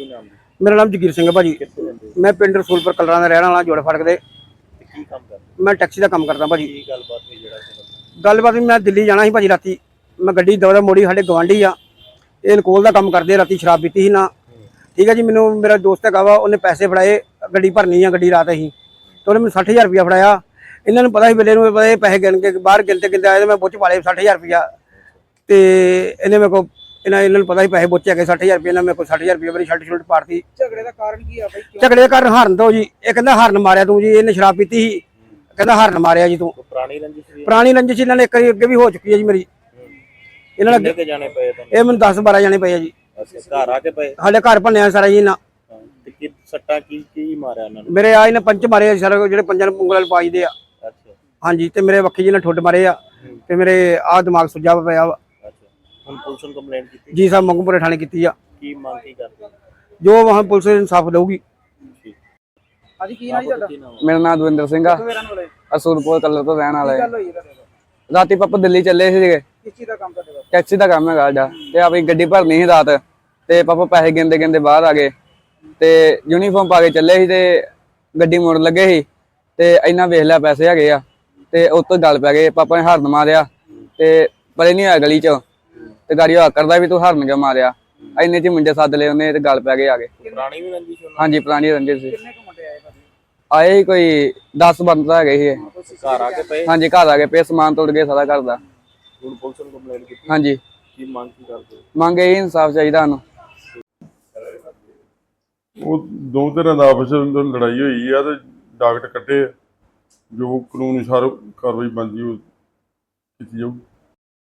ਕੀ ਨਾਮ ਜੀ ਮੇਰਾ ਨਾਮ ਜਗੀਰ ਸਿੰਘ ਹੈ ਭਾਜੀ। ਕਿੱਥੇ ਰਹਿੰਦੇ ਹੋ? ਮੈਂ ਪਿੰਡ ਰਸੂਲਪੁਰ ਕਲਰਾਂ ਦਾ ਰਹਿਣ ਵਾਲਾ ਜੋੜ ਫੜਕ ਦੇ। ਤੇ ਕੀ ਕੰਮ ਕਰਦੇ ਮੈਂ ਟੈਕਸੀ ਦਾ ਕੰਮ ਕਰਦਾ ਭਾਜੀ। ਕੀ ਗੱਲਬਾਤ ਹੋਈ ਜਿਹੜਾ ਸੀ ਗੱਲਬਾਤ ਵੀ ਮੈਂ ਦਿੱਲੀ ਜਾਣਾ ਸੀ ਭਾਜੀ ਰਾਤੀ। ਮੈਂ ਗੱਡੀ ਦਵਦਾ ਮੋੜੀ ਸਾਡੇ ਗਵਾਂਢੀ ਆ। ਇਹ ਅਲਕੋਹਲ ਦਾ ਕੰਮ ਕਰਦੇ ਆ, ਰਾਤੀ ਸ਼ਰਾਬ ਪੀਤੀ ਸੀ ਨਾ। ਠੀਕ ਹੈ ਜੀ ਮੈਨੂੰ ਮੇਰਾ ਦੋਸਤ ਹੈਗਾ ਵਾ ਉਹਨੇ ਪੈਸੇ ਫੜਾਏ ਗੱਡੀ ਭਰਨੀ ਆ ਗੱਡੀ ਰਾਤ ਅਸੀਂ। ਤੇ ਉਹਨੇ ਮੈਨੂੰ 60000 ਰੁਪਇਆ ਫੜਾਇਆ। ਇਹਨਾਂ ਨੂੰ ਪਤਾ ਸੀ ਵੇਲੇ ਨੂੰ ਪਤਾ ਇਹ ਪੈਸੇ ਗਿਣ ਕੇ ਬਾਹਰ ਗਿਣਤੇ ਗਿਣਤੇ ਆਏ ਤੇ ਮੈਂ ਬੁੱਚ ਪਾਲੇ 60000 ਰੁਪਇਆ। ਤੇ ਇਹਨੇ ਮੇਰੇ ਕੋ ਇਹਨਾਂ ਇਹਨਾਂ ਨੂੰ ਪਤਾ ਸੀ ਪੈਸੇ ਬੁੱਚ ਹੈਗੇ 60000 ਰੁਪਇਆ ਇਹਨਾਂ ਮੇਰੇ ਕੋਲ 60000 ਰੁਪਇਆ ਮੇਰੀ ਸ਼ਰਟ ਸ਼ਰਟ ਪਾਰਤੀ ਝਗੜੇ ਦਾ ਕਾਰਨ ਕੀ ਆ ਬਈ? ਝਗੜੇ ਦਾ ਕਾਰਨ ਹਾਰਨ ਤੋਂ ਜੀ। ਇਹ ਕਹਿੰਦਾ ਹਾਰਨ ਮਾਰਿਆ ਤੂੰ ਜੀ ਇਹਨੇ ਸ਼ਰਾਬ ਪੀਤੀ ਸੀ। ਕਹਿੰਦਾ ਹਾਰਨ ਮਾਰਿਆ ਜੀ ਤੂੰ। ਪੁਰਾਣੀ ਰੰਜਿਸ਼ ਵੀ ਹੈ? ਪੁਰਾਣੀ ਰੰਜਿਸ਼ ਇਹਨਾਂ ਨੇ ਇੱਕ ਵਾਰੀ ਅੱਗੇ ਵੀ ਹੋ ਚੁੱਕੀ ਹੈ ਜੀ ਮੇਰੀ। ਇਹਨਾਂ ਨੇ ਕੇ ਜਾਣੇ ਪਏ ਤੁਹਾਨੂੰ? ਇਹ ਮੈਨੂੰ 10 12 ਜਾਣੇ ਪਏ ਆ ਜੀ। ਘਰ ਆ ਕੇ ਪਏ? ਸਾਡੇ ਘਰ ਭੰਨਿਆ ਸਾਰਾ ਜੀ ਨਾ ਹਾਂ, ਤੇ ਕੀ ਸੱਟਾਂ ਕੀ ਕੀ ਮਾਰਿਆ ਉਹਨਾਂ ਨੇ? ਮੇਰੇ ਆਏ ਨੇ ਪੰਚ ਮਾਰੇ ਆ ਸਾਰੇ ਜਿਹੜੇ ਪੰਜਾਂ ਨੂੰ ਉਂਗਲਾਂ ਪਾਈਦੇ ਆ। ਅੱਛਾ। ਹਾਂਜੀ ਤੇ ਮੇਰੇ ਵੱਖੀ ਜੀ ਨੇ ਠੁੱਡ ਮਾਰੇ ਆ। ਤੇ ਮੇਰੇ ਆ ਦਿਮਾਗ ਸੁੱਜਾ ਪਿਆ ਵਾ। ਹੁਣ ਪੁਲਿਸ ਨੂੰ ਕੰਪਲੇਂਟ ਕੀਤੀ? ਜੀ ਸਾਹਿਬ ਮੰਗੂਪੁਰੇ ਥਾਣੇ ਕੀਤੀ ਆ। ਕੀ ਮੰਗ ਕੀ ਕਰਦੇ? ਜੋ ਵਾਹ ਪੁਲਿਸ ਇਨਸਾਫ ਦੇਊਗੀ। ਅੱਜ ਕੀ ਤੁਹਾਡਾ? ਨਾਮ ਹੈ? ਮੇਰਾ ਨਾਮ ਦਵਿੰਦਰ ਸਿੰਘ ਆ। ਅਸੂਲਪੁਰ ਕਲਰ ਤੋਂ ਰਹਿਣ ਵਾਲਾ ਹੈ। ਤੁਹਾਡੇ ਰਾਤੀ ਪਾਪਾ ਦਿੱਲੀ ਚੱਲੇ ਸੀਗੇ। ਕਿਸ ਚੀਜ਼ ਦਾ ਕੰਮ ਤੁਹਾਡੇ ਦਾ ਟੈਕਸੀ ਦਾ ਕੰਮ ਹੈਗਾ ਸਾਡਾ। ਤੇ ਆਪਣੀ ਗੱਡੀ ਭਰਨੀ ਸੀ ਰਾਤ। ਤੇ ਪਾਪਾ ਪੈਸੇ ਗਿੰਦੇ ਗਿੰਦੇ ਬਾਹਰ ਆ ਗਏ। ਤੇ ਯੂਨੀਫਾਰਮ ਪਾ ਕੇ ਚੱਲੇ ਸੀ ਤੇ ਗੱਡੀ ਮੋੜਨ ਲੱਗੇ ਸੀ। ਤੇ ਇੰਨਾ ਵੇਖ ਲਿਆ ਪੈਸੇ ਹੈਗੇ ਆ। ਤੇ ਉਸ ਤੋਂ ਗੱਲ ਪੈ ਗਏ ਪਾਪਾ ਨੇ ਹਰਨ ਮਾਰਿਆ। ਤੇ ਪਰੇ ਨਹੀਂ ਹੋਇਆ ਗਲੀ ਚ। ਤੇ ਗਾੜੀ ਆ ਕਰਦਾ ਵੀ ਤੂੰ ਹਰਨ ਕਿਉਂ ਮਾਰਿਆ? ਇੰਨੇ ਚ ਮੁੰਡੇ ਸੱਦ ਲਏ ਉਹਨੇ ਤੇ ਗੱਲ ਪੈ ਗਏ ਆ ਗਏ ਪੁਰਾਣੀ ਵੀ ਰੰਜਿਸ਼ ਉਹਨਾਂ ਹਾਂਜੀ ਪੁਰਾਣੀ ਰੰਜਿਸ਼ ਸੀ। ਕਿੰਨੇ ਕੁ ਮੁੰਡੇ ਆਏ ਭਾਜੀ? ਆਏ ਸੀ ਕੋਈ 10 ਬੰਦਾ ਹੈਗੇ ਸੀ? ਘਰ ਆ ਕੇ ਪਏ? ਹਾਂਜੀ ਘਰ ਆ ਗਏ ਪੇ ਸਮਾਨ ਤੋੜ ਗਏ ਸਾਰਾ ਘਰ ਦਾ। ਹੁਣ ਪੁਲਿਸ ਨੂੰ ਕੰਪਲੇਂਟ ਕੀਤੀ? ਹਾਂਜੀ। ਕੀ ਮੰਗ ਕੀ ਕਰਦੇ ਹੋ? ਮੰਗ ਇਹ ਇਨਸਾਫ ਚਾਹੀਦਾ ਸਾਨੂੰ। ਉਹ ਦੋ ਧਿਰਾਂ ਦਾ ਆਪਸ ਵਿੱਚ ਲੜਾਈ ਹੋਈ ਆ ਤੇ ਡਾਕਟਰ ਕੱਟੇ ਆ। ਜੋ ਕਾਨੂੰਨ ਅਨੁਸਾਰ ਕਾਰਵਾਈ ਬਣਦੀ ਉਹ ਕੀਤੀ ਜਾਊ।